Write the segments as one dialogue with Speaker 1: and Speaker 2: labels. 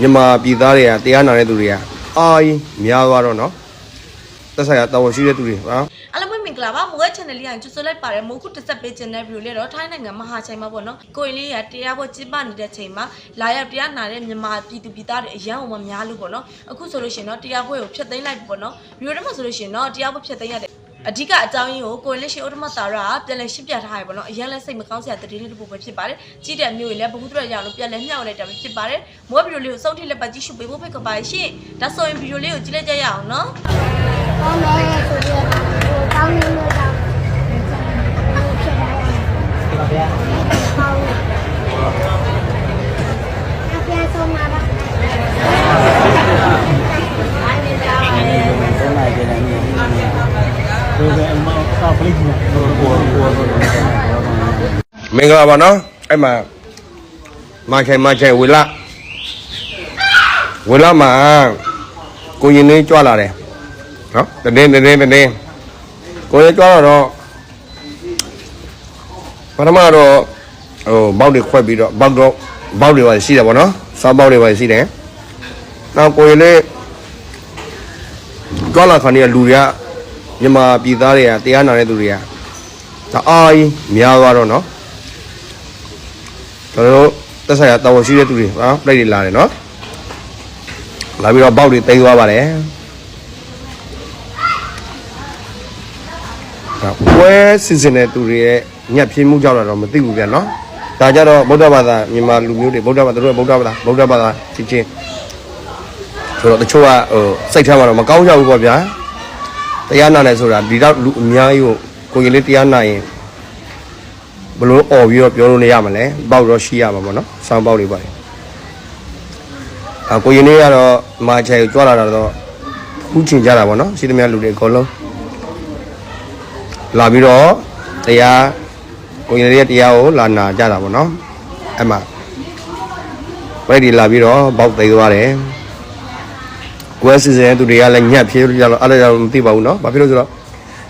Speaker 1: မြန်မာပြည်သားတွေကတရားနာတဲ့သူတွေကအာကြီးများသွားတော့နော်သက်ဆိုင်ရာတာဝန်ရှိတဲ့သူတွေဟာ
Speaker 2: အားလုံးပဲမင်္ဂလာပါမိုးရဲ့ channel လေးကိုကြိုဆိုလိုက်ပါတယ်မိုးခုတစ်ဆက်ပေးခြင်းတဲ့ video လေးတော့ထိုင်းနိုင်ငံမဟာချိုင်မှာပေါ့နော်ကိုရင်လေးကတရားပွဲကျင်းပနေတဲ့ချိန်မှာလာရောက်တရားနာတဲ့မြန်မာပြည်သူပြည်သားတွေအရန်အောင်မများလို့ပေါ့နော်အခုဆိုလို့ရှိရင်တော့တရားပွဲကိုဖျက်သိမ်းလိုက်ပြီပေါ့နော် video ထဲမှာဆိုလို့ရှိရင်တော့တရားပွဲဖျက်သိမ်းရတဲ့ အဓိကအကြောင်းရင်းကိုကိုရင်လေးရှိဥဒ္ဓမတာရကပြန်လည်ရှင်းပြထားရပေါ့နော်အရင်လဲစိတ်မကောင်းစရာတတိလေးတစ်ပုဒ်ပဲဖြစ်ပါတယ်ကြီးတဲ့မျိုးတွေလည်းဘ ഹു တရရအောင်လို့ပြန်လည်မျှဝေလိုက်တာပဲဖြစ်ပါတယ်မိုးဗီဒီယိုလေးကိုစုံထိလက်ပတ်ကြည့်ရှုပေးဖို့ဖိတ်ခေါ်ပါရှင့်ဒါဆိုရင်ဗီဒီယိုလေးကိုကြည့်လိုက်ကြရအောင်နော်
Speaker 3: ကောင်းတယ်ဆိုပြီးတော့ဟိုကောင်းနေလို့တော့ဖြစ်တာပါဗျာဟောအပြည့်ဆုံးမှာပါ
Speaker 4: သုံးနိုင်ကြတယ်မြေဒီပဲအမောက်ပလိကူကိုကိုကိုကို
Speaker 1: မ င်္ဂလာပါနော်အဲ့မှာမချိုင်မချိုင်ဝေလာဝေလာမှာကိုရင်လေးကြွလာတယ်နော်တတင်းတတင်းတတင်းကိုရင်ကြွလာတော့ပထမတော့ဟိုဘောက်တွေခွက်ပြီးတော့ဘောက်တော့ဘောက်တွေပါရှိတယ်ပေါ့နော်စားဘောက်တွေပါရှိတယ်နောက်ကိုရင်လေးကြွလာခါနေလူတွေကမြန်မာပြည်သားတွေကတရားနာတဲ့သူတွေကဒါအာကြီးများသွားတော့နော် ကျွန်တော်တို့သက်ဆိုင်ရာတာဝန်ရှိတဲ့သူတွေဟာပြိတ်တွေလာတယ်နော်လာပြီးတော့ဘောက်တွေတိတ်သွားပါတယ်ဒါပွဲစီစဉ်တဲ့သူတွေရဲ့ညက်ပြင်းမှုကြောင့်တော့မသိဘူးဗျာနော်ဒါကြတော့ဗုဒ္ဓဘာသာမြန်မာလူမျိုးတွေဗုဒ္ဓဘာသာတို့ကဗုဒ္ဓဘာသာဗုဒ္ဓဘာသာချင်းချင်းဆိုတော့တချို့ကဟိုစိတ်ထဲမှာတော့မကောင်းကြဘူးပေါ့ဗျာတရားနာတယ်ဆိုတာဒီတော့လူအများကြီးကိုကိုကြီးလေးတရားနာရင် ဘလို့អော်ပြီးတော့ပြောလို့နေရမလဲပေါက်တော့ရှိရမှာပေါ့နော်ဆောင်းပေါက်တွေပါတယ်အကိုရင်လေးကတော့မာချေကိုကြွလာတာတော့ခုချင်ကြတာပေါ့နော်ရှိသမျှလူတွေအကုန်လုံးလာပြီးတော့တရားကိုရင်လေးရဲ့တရားကိုလာနာကြတာပေါ့နော်အဲ့မှာဝိုက်ဒီလာပြီးတော့ပေါက်သိသွားတယ်ကိုယ်စီစဉ်တဲ့သူတွေကလည်းညက်ပြေးလို့ကြတော့အဲ့ဒါကြောင့်မသိပါဘူးနော်ဘာဖြစ်လို့ဆိုတော့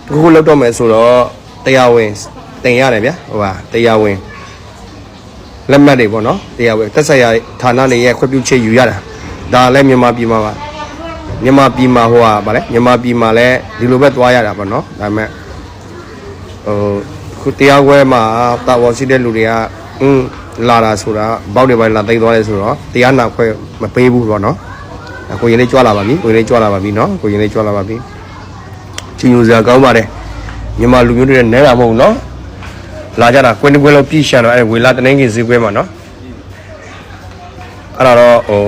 Speaker 1: တခုခုလောက်တော့မယ်ဆိုတော့တရားဝင် တင်ရတယ်ဗျာဟိုပါတရားဝင်လက်မှတ်တွေပေါ့နော်တရားဝင်သက်ဆိုင်ရာဌာနတွေရဲ့ခွင့်ပြုချက်ယူရတာဒါလည်းမြန်မာပြည်မှာပါမြန်မာပြည်မှာဟိုဟာဗါလဲမြန်မာပြည်မှာလည်းဒီလိုပဲသွားရတာပေါ့နော်ဒါပေမဲ့ဟိုခုတရားခွဲမှာတာဝန်ရှိတဲ့လူတွေကအင်းလာတာဆိုတာဘောက်တွေပဲလာသိမ်းသွားတယ်ဆိုတော့တရားနာခွဲမပေးဘူးပေါ့နော်အခုကိုရင်လေးကြွလာပါပြီကိုရင်လေးကြွလာပါပြီနော်ကိုရင်လေးကြွလာပါပြီချင်းယူစရာကောင်းပါတယ်မြန်မာလူမျိုးတွေနဲ့နဲတာမဟုတ်ဘူးနော် လာကြတာကွင်းတစ်ကွင်းလုံးပြည့်ရှံတော့အဲဝေလာတနင်္ဂနွေဈေးကွင်းမှာနော်အဲ့ဒါတော့ဟို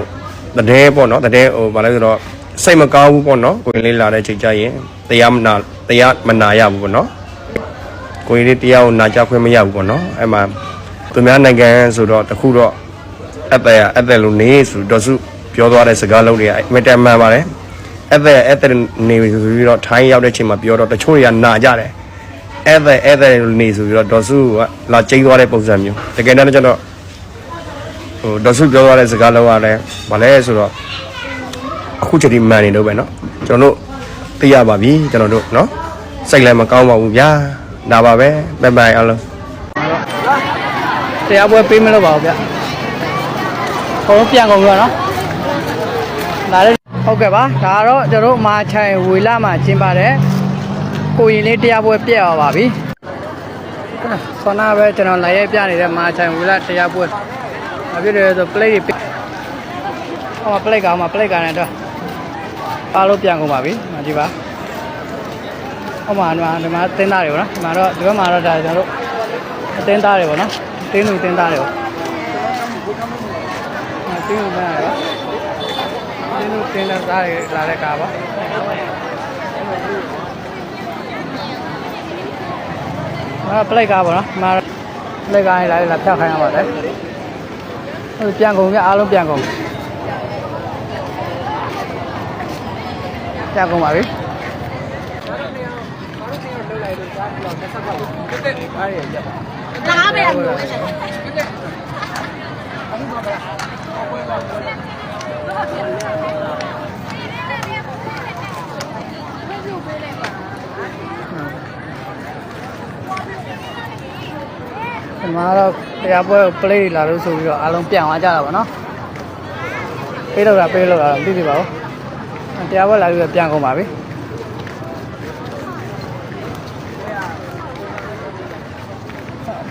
Speaker 1: တတဲ့ပေါ့နော်တတဲ့ဟိုဘာလဲဆိုတော့စိတ်မကောင်းဘူးပေါ့နော်ကိုရင်လေးလာတဲ့ချိန်ကျရင်တရားမနာတရားမနာရဘူးပေါ့နော်ကိုရင်လေးတရားကိုနာကြခွင့်မရဘူးပေါ့နော်အဲ့မှာသူများနိုင်ငံဆိုတော့တခုတော့အသက်ရအသက်လို့နေဆိုတော့စုပြောသွားတဲ့စကားလုံးတွေအမတန်မှန်ပါတယ်အသက်ရအသက်နေဆိုပြီးတော့ထိုင်းရောက်တဲ့ချိန်မှာပြောတော့တချို့တွေကနာကြတယ် အဲ့ဒါအဲ့ဒါနေဆိုပြီးတော့ဒေါ်စုကလာကျိန်းသွားတဲ့ပုံစံမျိုးတကယ်တမ်းကျတော့ဟိုဒေါ်စုပြောသွားတဲ့စကားလုံးကလည်းဗာလဲဆိုတော့အခုချိန်ဒီမှန်နေတော့ပဲเนาะကျွန်တော်တို့သိရပါပြီကျွန်တော်တို့เนาะစိတ်လည်းမကောင်းပါဘူးဗျာဒါပါပဲဘိုင်ဘိုင်အားလုံး
Speaker 4: တရားပွဲပေးမလို့ပါဘူးဗျဟိုပြန်ကုန်ပြီနော်ဒါလည်းဟုတ်ကဲ့ပါဒါတော့ကျွန်တော်တို့မာချိုင်ဝေလာမှာကျင်းပါတယ် ကိုရင်လေးတရားပွဲပြည့်သွားပါပြီဆောနာပဲကျွန်တော်လာရဲပြနေတဲ့မာချိုင်ဝေလာတရားပွဲဘာဖြစ်လဲဆို plate တွေဟော plate ကောင်မှာ plate ကန်နဲ့တော့အားလို့ပြန်ကုန်ပါပြီဒီပါဟောမှာဒီမှာဒီမှာတင်းသားတွေပေါ့နော်ဒီမှာတော့ဒီဘက်မှာတော့ဒါကျွန်တော်တို့အတင်းသားတွေပေါ့နော်တင်းလူတင်းသားတွေပေါ့အဲတင်းလူသားတွေပါတင်းလူတင်းသားတွေလာတဲ့ကားပါ အာပလိုက်ကားပေါ့နော်ဒီမှာပလိုက်ကားလေးလာလာဖြတ်ခိုင်းရပါတယ်ဟိုပြန်ကုန်ပြအားလုံးပြန်ကုန်ပြန်ကုန်ပါပြီ
Speaker 2: လာပဲလို့
Speaker 4: ဒီ မှာတော့တရားပွဲကို play လာလို့ဆိုပြီးတော့အားလုံးပြန်သွားကြတာပေါ့နော်ပေးလို့လားပေးလို့လားမသိသေးပါဘူးတရားပွဲလာပြီးတော့ပြန်ကုန်ပါပြီ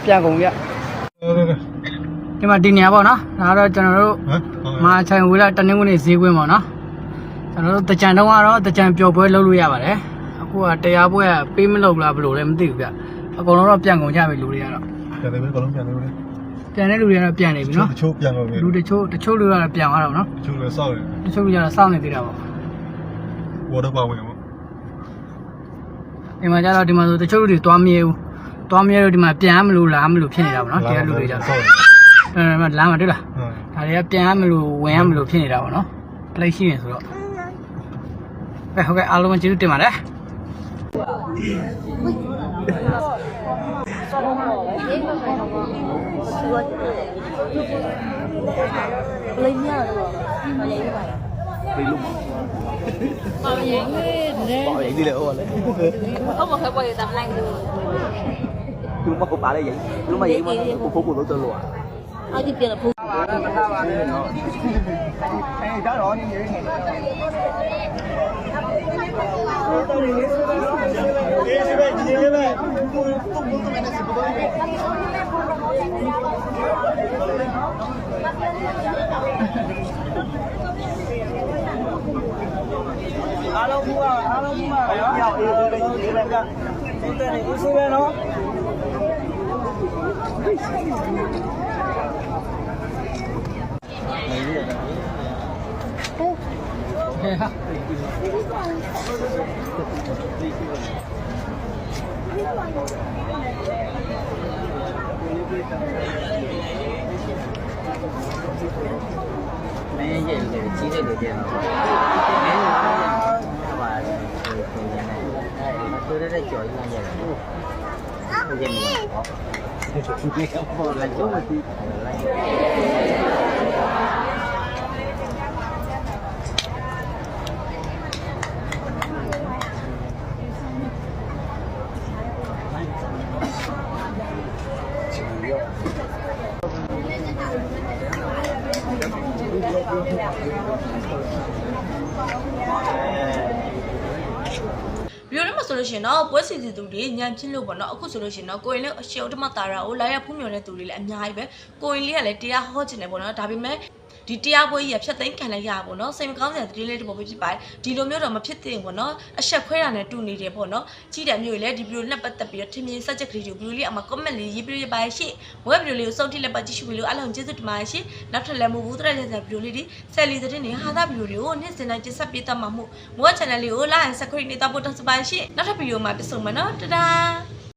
Speaker 4: ပြန်ကုန်ကြဒီမှာဒီနေရာပေါ့နော်ဒါကတော့ကျွန်တော်တို့
Speaker 5: ဟမ်
Speaker 4: မဟာချိုင်ဝေလာတနင်္ဂနွေဈေးကွင်းပေါ့နော်ကျွန်တော်တို့တကြံတော့ကတော့တကြံပျော်ပွဲလုပ်လို့ရပါတယ်အခုကတရားပွဲကပေးမလုပ်လားဘယ်လိုလဲမသိဘူးဗျအကုန်လုံးတော့ပြန်ကုန်ကြပြီလူတွေကတော့
Speaker 5: ပြန်နေပြီကလုံးပြန်နေပြီ
Speaker 4: ပြန်တဲ့လူတွေကတော့ပြန်နေပြီနော်
Speaker 5: တချို့ပြန်တော့ပြီ
Speaker 4: လူတချို့တချို့လူကတော့ပြန်သွားတော့နော်
Speaker 5: တချို့လည်းစောက်နေ
Speaker 4: တချို့လူကတော့စောင့်နေသေးတာပေါ့
Speaker 5: ဝါတော့ပါဝင်ပေါ့
Speaker 4: ဒီမှာကျတော့ဒီမှာဆိုတချို့လူတွေသွားမရဲဘူးသွားမရဲလို့ဒီမှာပြန်မလို့လားမလို့ဖြစ်နေတာပေါ့နော်တရားလူတွေကျတော့
Speaker 5: စောက်
Speaker 4: အဲ့ဒါလမ်းမှာတွေ့လား
Speaker 5: ဟမ်
Speaker 4: ဒါတွေကပြန်မလို့ဝင်ရမလို့ဖြစ်နေတာပေါ့နော်ပလိတ်ရှိနေဆိုတော့အဲဟုတ်ကဲ့အားလုံးကျေးဇူးတင်ပါတယ်
Speaker 6: lấy nhớ rồi mà vậy vậy
Speaker 7: đi luôn bảo
Speaker 8: vệ bảo
Speaker 7: vệ đi liệu rồi
Speaker 8: không một thời quay tầm lăng được
Speaker 6: lúc mà cũng bảo vậy lúc mà vậy mà cũng phụ của luôn à ai đi tiền là phụ đó rồi như vậy phố
Speaker 4: အားလုံးဘူးအားလုံးဘူးပါရောအေး မင်းရဲ့လေကြီးတဲ့လူပြန်တော့မ
Speaker 6: င်းကလည်းပါတယ်ကိုယ်ကနေအဲ့မဆိုးတဲ့ကြော်ရင်းရတယ်ဟုတ်ကဲ့ဟုတ်ကဲ့ဟုတ်ကဲ့ဟုတ်ကဲ့
Speaker 2: ဗီဒီယိုထဲမှာဆိုလို့ရှိရင်တော့ပွဲစီစီသူတွေညံဖြစ်လို့ပေါ့နော်အခုဆိုလို့ရှိရင်တော့ကိုရင်လေးအရှိဥတ္တမတာရာကိုလာရဖူးမြော်တဲ့သူတွေလည်းအများကြီးပဲကိုရင်လေးကလည်းတရားဟောချင်တယ်ပေါ့နော်ဒါပေမဲ့ ဒီတရားပွဲကြီးကဖြတ်သိမ်းခံလိုက်ရပါပေါ့နော်စိတ်မကောင်းစရာတတိလေးတစ်ပုံပဲဖြစ်ပါတယ်ဒီလိုမျိုးတော့မဖြစ်သင့်ဘူးပေါ့နော်အဆက်ခွဲတာနဲ့တူနေတယ်ပေါ့နော်ကြီးတယ်မျိုးကြီးလည်းဒီဗီဒီယိုနဲ့ပတ်သက်ပြီးတော့ထင်မြင်စက်ချက်ကလေးတွေကိုဗီဒီယိုလေးအမှာ comment လေးရေးပြရပါရှင့်ဝက်ဗီဒီယိုလေးကိုစုံထိလက်ပတ်ကြည့်ရှုပြီးလို့အားလုံးကျေးဇူးတင်ပါတယ်ရှင့်နောက်ထပ်လည်းမဟုတ်ဘူးတဲ့တဲ့ဗီဒီယိုလေးတွေဆယ်လီသတင်းတွေဟာသာဗီဒီယိုတွေကိုနေ့စဉ်တိုင်းတင်ဆက်ပေးတတ်မှာမို့မိုး channel လေးကို like and subscribe နေတော့ပို့တော့စပါရှင့်နောက်ထပ်ဗီဒီယိုမှာပြန်ဆုံမယ်နော်တဒါ